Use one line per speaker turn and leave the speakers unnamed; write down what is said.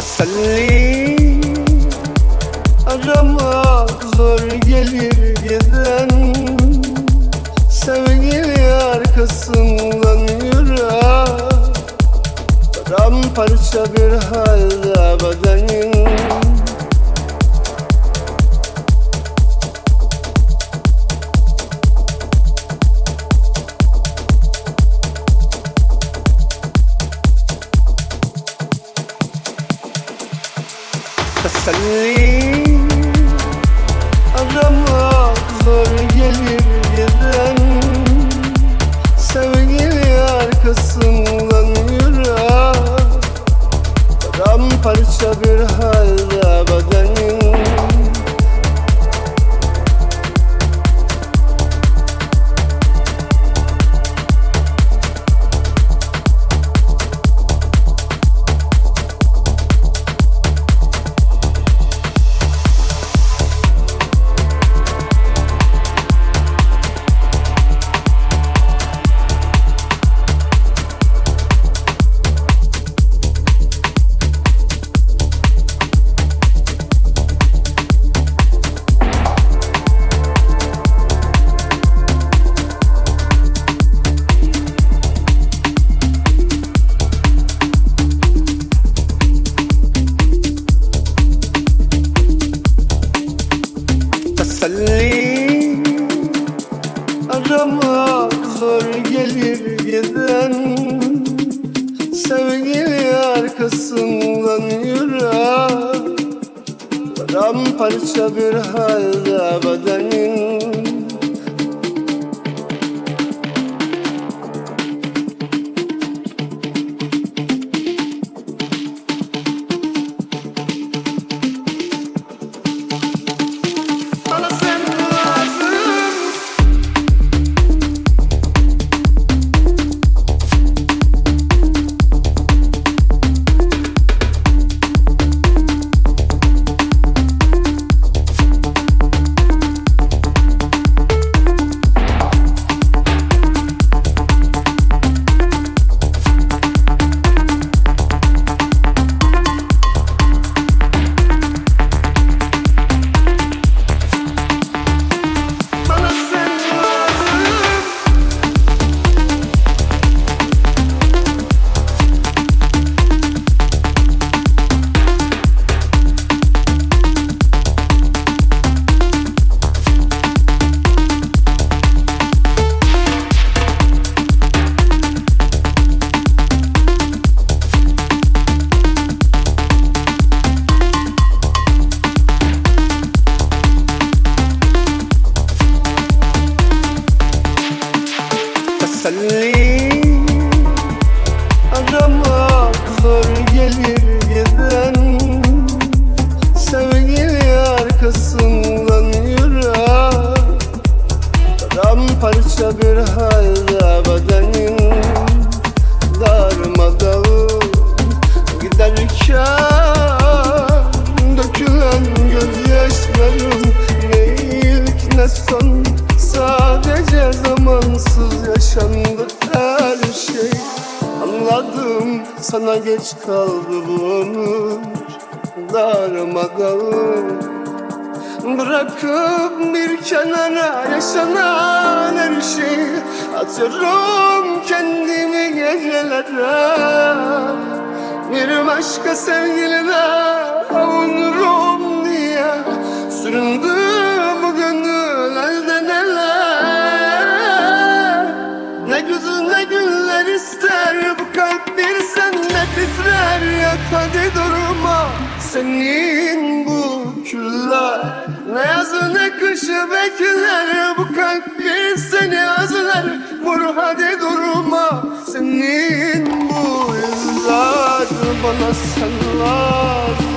Teselli aramak zor gelir giden Sevgili arkasından yürek Paramparça bir halde bedenin Sevgili arkasından yürek Paramparça bir halde bedenin Teselli aramak zor gelir Sevgili arkasından yürek Paramparça bir halde bedenin Darmadağın. Giderken yaşandı her şey. Anladım sana geç kaldı bu ömür. Darmadağın Bırakıp bir kenara yaşanan her şeyi Atıyorum kendimi gecelere. Bir başka sevgiline avunurum diye Süründü güller ister bu kalp bir sende titrer. Yak hadi durma senin bu küller Ne yazı ne kışı bekler. Bu kalp bir seni özler Vur hadi durma senin bu yüzler Bana sen lazım